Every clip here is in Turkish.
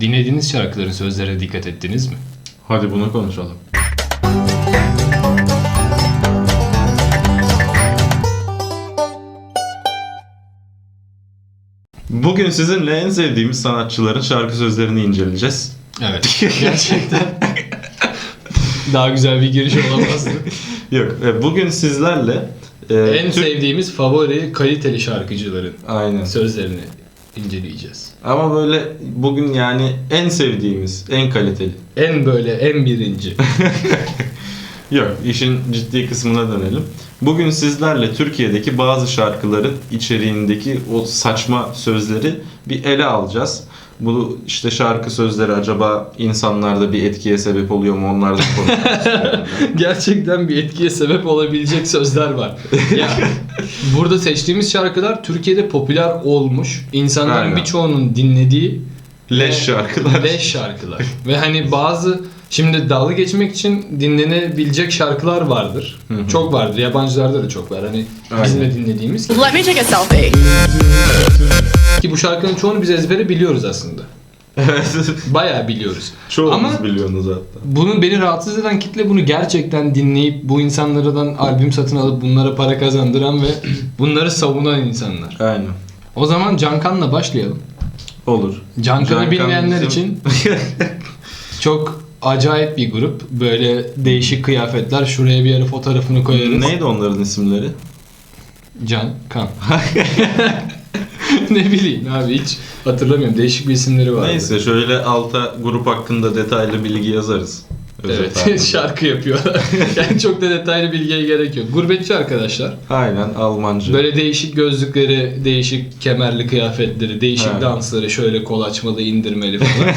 Dinlediğiniz şarkıların sözlerine dikkat ettiniz mi? Hadi bunu konuşalım. Bugün sizinle en sevdiğimiz sanatçıların şarkı sözlerini inceleyeceğiz. Evet. Gerçekten daha güzel bir giriş olamazdı. Yok, e, bugün sizlerle e, en Türk- sevdiğimiz favori kaliteli şarkıcıların Aynen. sözlerini inceleyeceğiz. Ama böyle bugün yani en sevdiğimiz, en kaliteli. En böyle en birinci. Yok, işin ciddi kısmına dönelim. Bugün sizlerle Türkiye'deki bazı şarkıların içeriğindeki o saçma sözleri bir ele alacağız. Bu işte şarkı sözleri acaba insanlarda bir etkiye sebep oluyor mu onlardan. Gerçekten bir etkiye sebep olabilecek sözler var. Ya burada seçtiğimiz şarkılar Türkiye'de popüler olmuş. İnsanların birçoğunun dinlediği Leş şarkılar. Leş şarkılar. Ve hani bazı şimdi dalga geçmek için dinlenebilecek şarkılar vardır. Hı hı. Çok vardır. Yabancılarda da çok var. Hani bizim de dinlediğimiz. Let me take a selfie. Ki bu şarkının çoğunu biz ezbere biliyoruz aslında. Evet. Bayağı biliyoruz. Çoğunuz Ama- biliyorsunuz hatta. Bunu beni rahatsız eden kitle bunu gerçekten dinleyip bu insanlardan albüm satın alıp bunlara para kazandıran ve bunları savunan insanlar. Aynen. O zaman Cankan'la başlayalım. Olur. Cankan'ı Cankan bilmeyenler bizim- için çok acayip bir grup. Böyle değişik kıyafetler. Şuraya bir yere fotoğrafını koyarız. Neydi onların isimleri? Can Kan. ne bileyim abi hiç hatırlamıyorum. Değişik bir isimleri var. Neyse şöyle alta grup hakkında detaylı bilgi yazarız. Özet Evet halinde. şarkı yapıyorlar. yani çok da detaylı bilgiye gerek yok. Gurbetçi arkadaşlar. Aynen Almancı. Böyle değişik gözlükleri, değişik kemerli kıyafetleri, değişik Evet. dansları şöyle kol açmalı, indirmeli falan.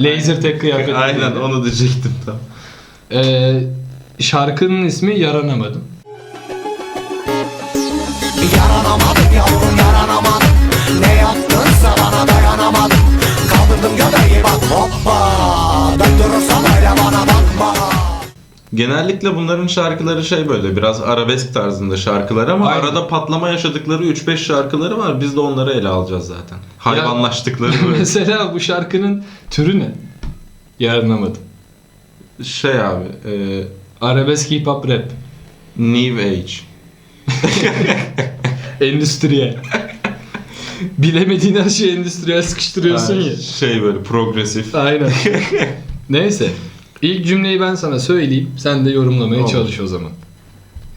Laser tek kıyafetleri. Aynen onu diyecektim tam. Ee, şarkının ismi Yaranamadım. Yaranamadım yavrum hoppa Döndürürsen öyle bana bakma Genellikle bunların şarkıları şey böyle biraz arabesk tarzında şarkılar ama Aynen. arada patlama yaşadıkları 3-5 şarkıları var. Biz de onları ele alacağız zaten. Hayvanlaştıkları böyle. Mesela bu şarkının türü ne? Yaranamadım. şey abi e, Arabesk hip hop rap. New Age. Endüstriyel. Bilemediğin her şeyi endüstriyel sıkıştırıyorsun ya. Şey böyle progresif. Aynen. Neyse. İlk cümleyi ben sana söyleyeyim. Sen de yorumlamaya Olur. çalış o zaman.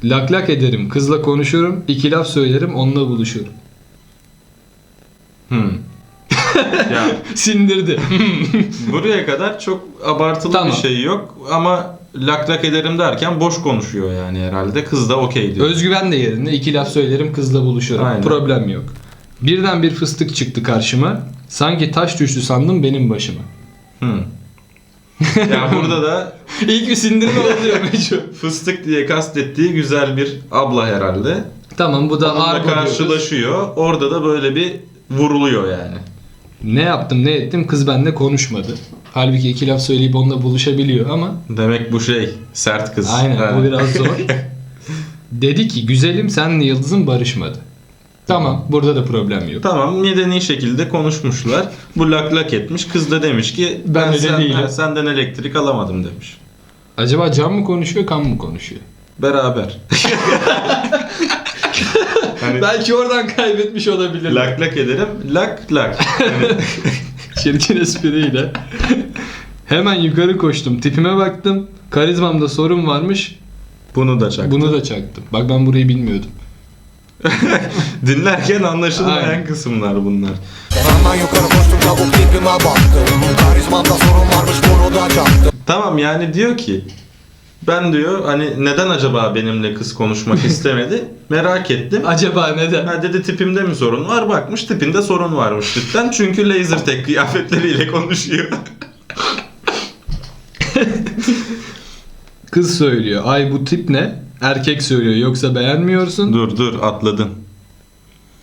Lak lak ederim, kızla konuşurum, iki laf söylerim, onunla buluşurum. Hmm. ya Sindirdi. buraya kadar çok abartılı Tamam. bir şey yok ama lak lak ederim derken boş konuşuyor yani herhalde. Kız da okey diyor. Özgüven de yerinde. iki laf söylerim, kızla buluşurum. Aynen. Problem yok. Birden bir fıstık çıktı karşıma. Sanki taş düştü sandım benim başıma. Hmm. ya burada da İlk bir sindirme oluyor Meco. fıstık diye kastettiği güzel bir abla herhalde. Tamam bu da Onunla argo diyoruz. karşılaşıyor. Orada da böyle bir vuruluyor yani. Ne yaptım ne ettim kız benimle konuşmadı. Halbuki iki laf söyleyip onunla buluşabiliyor ama Demek bu şey sert kız. Aynen Ha. bu biraz zor. Dedi ki güzelim senle yıldızın barışmadı. Tamam burada da problem yok. Tamam medeni şekilde konuşmuşlar. Bu lak lak etmiş. Kız da demiş ki Ben ben, öyle sen, değilim." ha, senden elektrik alamadım demiş. Acaba can mı konuşuyor kan mı konuşuyor? Beraber. hani Belki oradan kaybetmiş olabilir. lak lak ederim. Lak lak. Hani Çirkin espriyle. Hemen yukarı koştum. Tipime baktım. Karizmamda sorun varmış. bunu da çaktı. Bunu da çaktım. Bak ben burayı bilmiyordum. Dinlerken anlaşılmayan Aynen. kısımlar bunlar. Hemen yukarı koştum çabuk tipime baktım Karizmamda sorun varmış bunu da çaktım Tamam yani diyor ki ben diyor hani neden acaba benimle kız konuşmak istemedi merak ettim. Acaba neden? Ha dedi tipimde mi sorun var? Bakmış tipinde sorun varmış cidden. Çünkü laser tek kıyafetleriyle konuşuyor. Kız söylüyor. Ay bu tip ne? Erkek söylüyor. Yoksa beğenmiyorsun. dur dur atladın.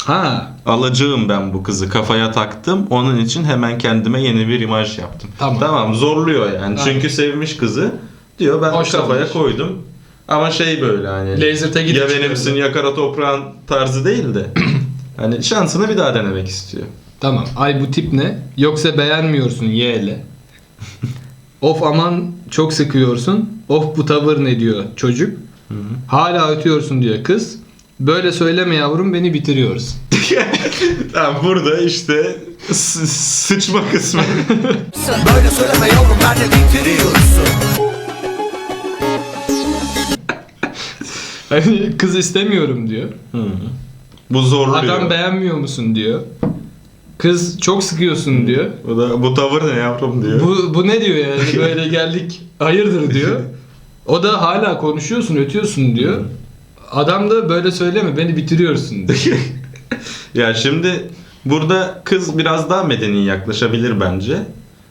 Ha. Alacağım ben bu kızı kafaya taktım. Onun için hemen kendime yeni bir imaj yaptım. Tamam. Tamam zorluyor yani. Aynen. Çünkü sevmiş kızı. Diyor ben Hoşlanmış. kafaya koydum. Ama şey böyle hani. Laser tag'i Ya benimsin ya kara toprağın tarzı değil de. hani şansını bir daha denemek istiyor. Tamam. Ay bu tip ne? Yoksa beğenmiyorsun yeğle. of aman çok sıkıyorsun. Of bu tavır ne diyor çocuk. Hala ötüyorsun diyor kız. Böyle söyleme yavrum beni bitiriyorsun. Tamam burada işte s- sıçma kısmı. Böyle söyleme yavrum beni bitiriyorsun Hani kız istemiyorum diyor. Bu zorluyor. Adam beğenmiyor musun diyor. Kız çok sıkıyorsun diyor. Bu da bu tavır ne yavrum diyor. Bu, bu ne diyor yani böyle geldik hayırdır diyor. O da hala konuşuyorsun ötüyorsun diyor. Adam da böyle söyleme beni bitiriyorsun diyor. Ya şimdi burada kız biraz daha medeni yaklaşabilir bence.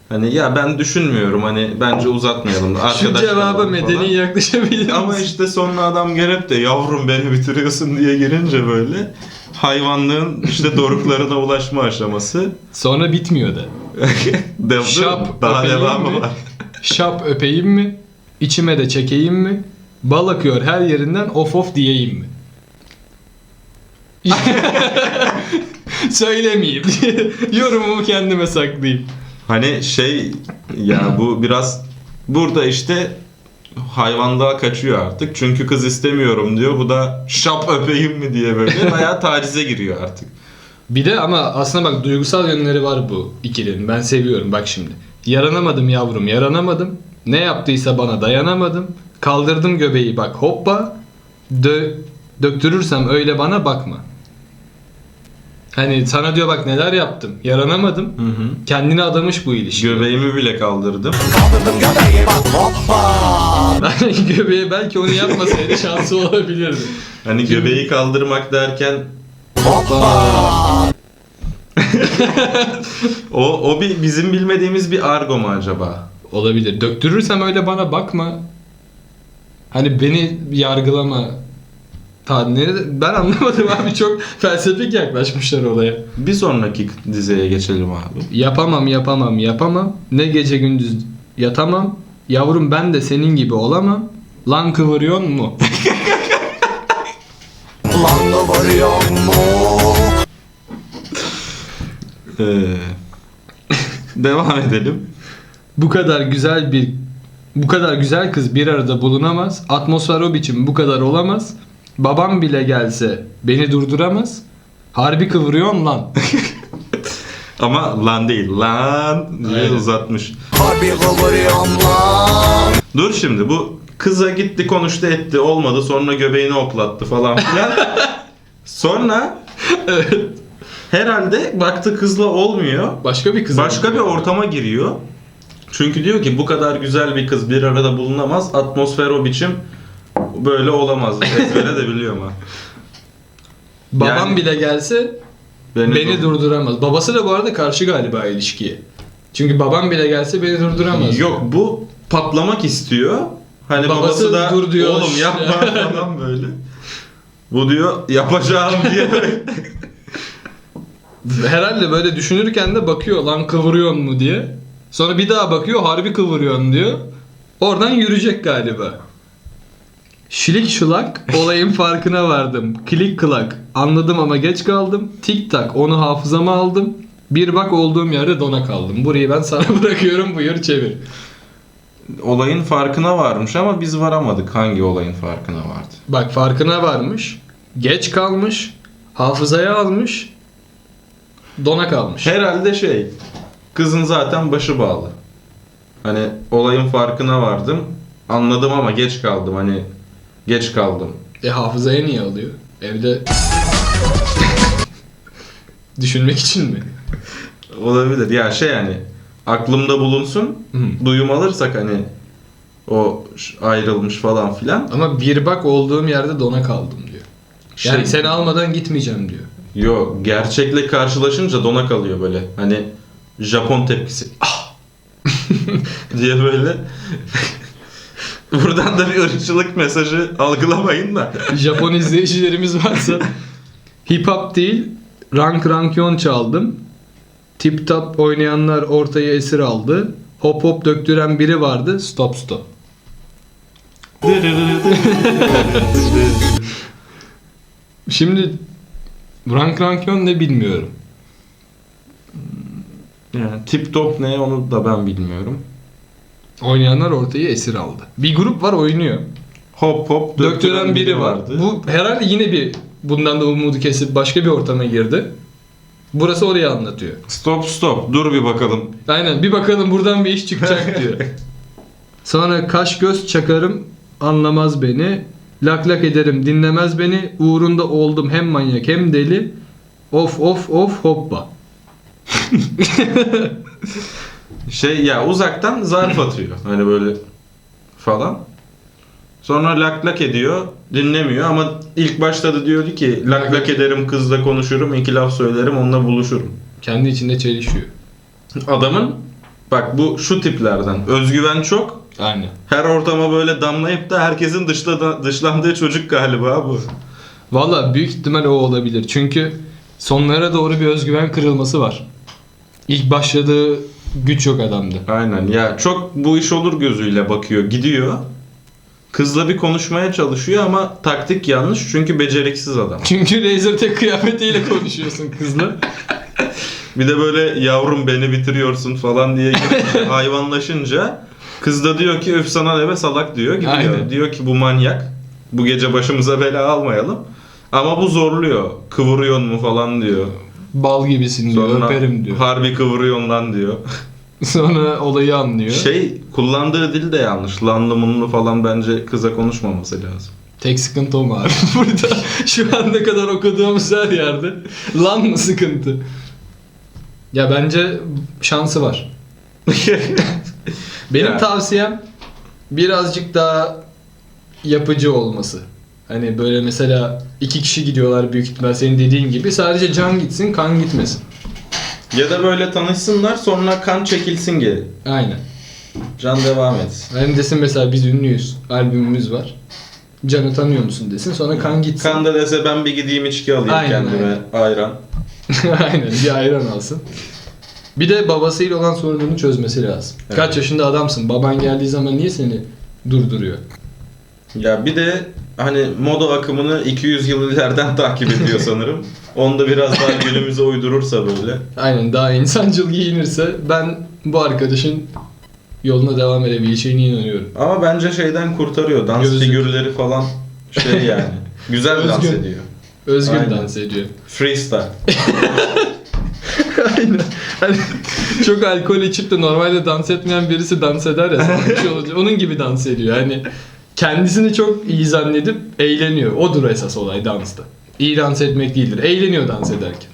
Hani ya ben düşünmüyorum hani bence uzatmayalım. Şu Arkadaş cevaba kalalım medeni falan. yaklaşabilir Ama misin? işte sonra adam gelip de yavrum beni bitiriyorsun diye girince böyle hayvanlığın işte doruklarına ulaşma aşaması. Sonra bitmiyor da. Dev, Şap daha öpeyim devamı mi? var. Şap öpeyim mi? İçime de çekeyim mi? Bal akıyor her yerinden of of diyeyim mi? Söylemeyeyim. Yorumumu kendime saklayayım. Hani şey ya bu biraz burada işte hayvanlığa kaçıyor artık. Çünkü kız istemiyorum diyor. Bu da şap öpeyim mi diye böyle bayağı tacize giriyor artık. Bir de ama aslında bak duygusal yönleri var bu ikilinin. Ben seviyorum bak şimdi. Yaranamadım yavrum yaranamadım. Ne yaptıysa bana dayanamadım. Kaldırdım göbeği bak hoppa. Dö döktürürsem öyle bana bakma. Hani sana diyor bak neler yaptım. Yaranamadım. Hı hı. Kendini adamış bu ilişki. Göbeğimi bile kaldırdım. Kaldırdım göbeği bak hoppa Göbeği belki onu yapmasaydı şansı olabilirdi. Hani göbeği kaldırmak derken Hoppa o o bir bizim bilmediğimiz bir argo mu acaba? Olabilir. Döktürürsem öyle bana bakma. Hani beni yargılama. Ta, ne- ben anlamadım abi çok felsefik yaklaşmışlar olaya. Bir sonraki dizeye geçelim abi. Yapamam yapamam yapamam. Ne gece gündüz yatamam. Yavrum ben de senin gibi olamam. Lan kıvırıyor mu? Lan da varıyor mu Ee, devam edelim. Bu kadar güzel bir bu kadar güzel kız bir arada bulunamaz. Atmosfer o biçim bu kadar olamaz. Babam bile gelse beni durduramaz. Harbi kıvırıyorsun lan. Ama lan değil lan diye Aynen. uzatmış. Harbi kıvırıyorum lan Dur şimdi bu kıza gitti konuştu etti olmadı sonra göbeğini hoplattı falan filan. sonra herhalde baktı kızla olmuyor. Başka bir kız. Başka bir ortama giriyor. Çünkü diyor ki bu kadar güzel bir kız bir arada bulunamaz. Atmosfer o biçim böyle olamaz. Ezbere de biliyorum ha. Babam Yani- bile gelse Beni, beni durduramaz. Babası da bu arada karşı galiba ilişkiye. Çünkü babam bile gelse beni durduramaz. Yok bu patlamak istiyor. Hani babası, Babası da dur diyor. oğlum yapma falan böyle. Bu diyor yapacağım diye. Herhalde böyle düşünürken de bakıyor lan kıvırıyorsun mu diye. Sonra bir daha bakıyor harbi kıvırıyorsun diyor. Oradan yürüyecek galiba. Şilik şulak olayın farkına vardım. Klik klak anladım ama geç kaldım. Tik tak onu hafızama aldım. Bir bak olduğum yerde dona kaldım. Burayı ben sana bırakıyorum buyur çevir. Olayın farkına varmış ama biz varamadık. Hangi olayın farkına vardı? Bak farkına varmış. Geç kalmış. Hafızaya almış. Dona kalmış. Herhalde şey kızın zaten başı bağlı. Hani olayın farkına vardım. Anladım ama geç kaldım. Hani geç kaldım. E hafızaya niye alıyor? Evde düşünmek için mi? Olabilir. Ya şey yani aklımda bulunsun. Hı. Duyum alırsak hani o ayrılmış falan filan. Ama bir bak olduğum yerde dona kaldım diyor. Yani Şey- seni almadan gitmeyeceğim diyor. Yo gerçekle karşılaşınca dona kalıyor böyle. Hani Japon tepkisi. Ah! diye böyle. Buradan da bir ırkçılık mesajı algılamayın da. Japon izleyicilerimiz varsa hip hop değil rank rankyon çaldım. Tip top oynayanlar ortaya esir aldı. Hop hop döktüren biri vardı. Stop stop. Şimdi rank rankyon ne bilmiyorum. Yani tip top ne onu da ben bilmiyorum. Oynayanlar ortayı esir aldı. Bir grup var oynuyor. Hop hop Döktüren biri vardı. Bu herhalde yine bir bundan da umudu kesip başka bir ortama girdi. Burası orayı anlatıyor. Stop stop dur bir bakalım. Aynen bir bakalım buradan bir iş çıkacak diyor. Sonra kaş göz çakarım anlamaz beni. Lak lak ederim dinlemez beni. Uğrunda oldum hem manyak hem deli. Of of of hoppa. Şey ya uzaktan zarf atıyor. Hani böyle falan. Sonra lak lak ediyor. Dinlemiyor ama ilk başta da diyordu ki lak lak ederim kızla konuşurum iki laf söylerim onunla buluşurum. Kendi içinde çelişiyor. Adamın bak bu şu tiplerden özgüven çok. Aynen. Her ortama böyle damlayıp da herkesin dışladı, dışlandığı çocuk galiba bu. Valla büyük ihtimal o olabilir. Çünkü sonlara doğru bir özgüven kırılması var. İlk başladığı güç yok adamda. Aynen ya çok bu iş olur gözüyle bakıyor gidiyor. Kızla bir konuşmaya çalışıyor ama taktik yanlış çünkü beceriksiz adam. Çünkü laser tek kıyafetiyle konuşuyorsun kızla. Bir de böyle yavrum beni bitiriyorsun falan diye hayvanlaşınca kız da diyor ki öf sana ne be salak diyor gidiyor. Aynen. Diyor ki bu manyak. Bu gece başımıza bela almayalım. Ama bu zorluyor. Kıvırıyorsun mu falan diyor. Bal gibisin diyor, Sonra öperim diyor. harbi kıvırıyorsun lan diyor. Sonra olayı anlıyor. Şey kullandığı dil de yanlış. Lanlı munlu falan bence kıza konuşmaması lazım. Tek sıkıntı o mu abi? Burada şu ana kadar okuduğumuz her yerde lan mı sıkıntı? Ya bence şansı var. Benim Ya. tavsiyem birazcık daha yapıcı olması. Hani böyle mesela iki kişi gidiyorlar büyük ihtimal senin dediğin gibi. Sadece can gitsin, kan gitmesin. ya da böyle tanışsınlar sonra kan çekilsin geri. Aynen. Can devam etsin. Hani desin mesela biz ünlüyüz, albümümüz var. Can'ı tanıyor musun desin sonra kan gitsin. Kan da dese ben bir gideyim içki alayım Aynen, kendime ayran. Aynen bir ayran alsın. Bir de babasıyla olan sorununu çözmesi lazım. Evet. Kaç yaşında adamsın? Baban geldiği zaman niye seni durduruyor? Ya bir de hani moda akımını 200 yıl ileriden takip ediyor sanırım. Onu da biraz daha günümüze uydurursa böyle. Aynen daha insancıl giyinirse ben bu arkadaşın yoluna devam edebileceğine inanıyorum. Ama bence şeyden kurtarıyor. Dans Gözlük. figürleri falan şey yani. Güzel dans Özgün. ediyor. Özgün Aynen. dans ediyor. Freestyle. Aynen. Hani çok alkol içip de normalde dans etmeyen birisi dans eder ya olunca. Onun gibi dans ediyor. Hani kendisini çok iyi zannedip eğleniyor. Odur esas olay dansta. İyi dans etmek değildir. Eğleniyor dans ederken.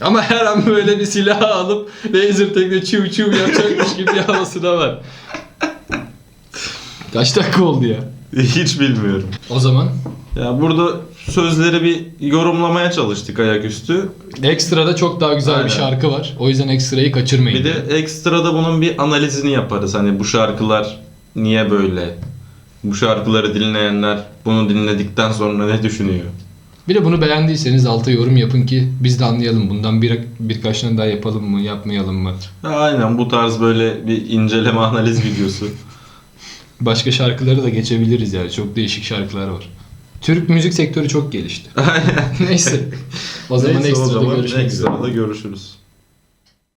Ama her an böyle bir silah alıp laser tekle çiv çiv yapacakmış gibi bir havası da var. Kaç dakika oldu ya? Hiç bilmiyorum. O zaman Ya burada sözleri bir yorumlamaya çalıştık ayaküstü. ekstrada çok daha güzel Aynen. bir şarkı var. O yüzden ekstrayı kaçırmayın. Bir de ekstrada bunun bir analizini yaparız. Hani bu şarkılar niye böyle? Bu şarkıları dinleyenler bunu dinledikten sonra ne düşünüyor? Bir de bunu beğendiyseniz alta yorum yapın ki biz de anlayalım. Bundan bir, birkaç tane daha yapalım mı, yapmayalım mı? Aynen bu tarz böyle bir inceleme analiz videosu. Başka şarkıları da geçebiliriz yani. Çok değişik şarkılar var. Türk müzik sektörü çok gelişti. Neyse. O zaman Neyse, ekstrada o zaman görüşmek üzere. ekstrada görüşürüz.